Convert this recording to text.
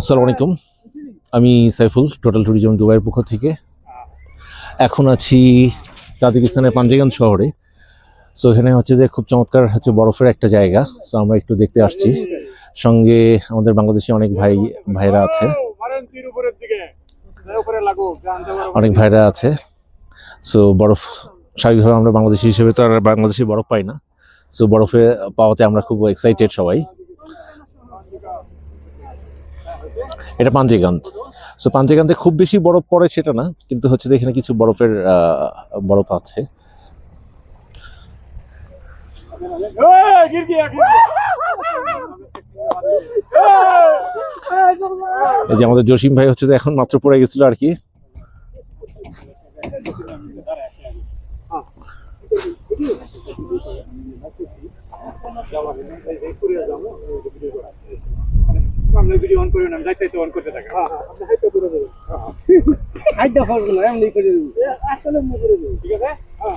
আসসালামু আলাইকুম। আমি সাইফুল টোটাল ট্যুরিজম দুবাইয়ের পক্ষ থেকে। এখন আছি তাজিকিস্তানের পাঞ্জেগান শহরে। সো এখানে হচ্ছে যে খুব চমৎকার হচ্ছে বরফের একটা জায়গা। সো আমরা একটু দেখতে আসছি। সঙ্গে আমাদের বাংলাদেশি অনেক ভাই, ভাইরা আছে। অনেক ভাইরা আছে। সো বরফ স্বাভাবিকভাবে আমরা বাংলাদেশি হিসেবে তো আর বাংলাদেশি বরফ পাই না। সো বরফে পাওয়াতে আমরা খুব এক্সাইটেড সবাই। এটা পাঞ্জেগান্ত সো পাঞ্জেগান্তে খুব বেশি বরফ পড়ে সেটা না, কিন্তু হচ্ছে এখানে কিছু বরফের বরফ আছে। এই যে আমাদের জসিম ভাই হচ্ছে যে এখন মাত্র পড়ে গেছিল আর কি। আপনি ভিডিও অন করবেন আমি যাইতে অন করতে থাকি। হ্যাঁ আপনি হাইটা করে দেবেন হাইটা ফলবো না এমনি করে দেবেন আসলে করে দেবেন ঠিক আছে? হ্যাঁ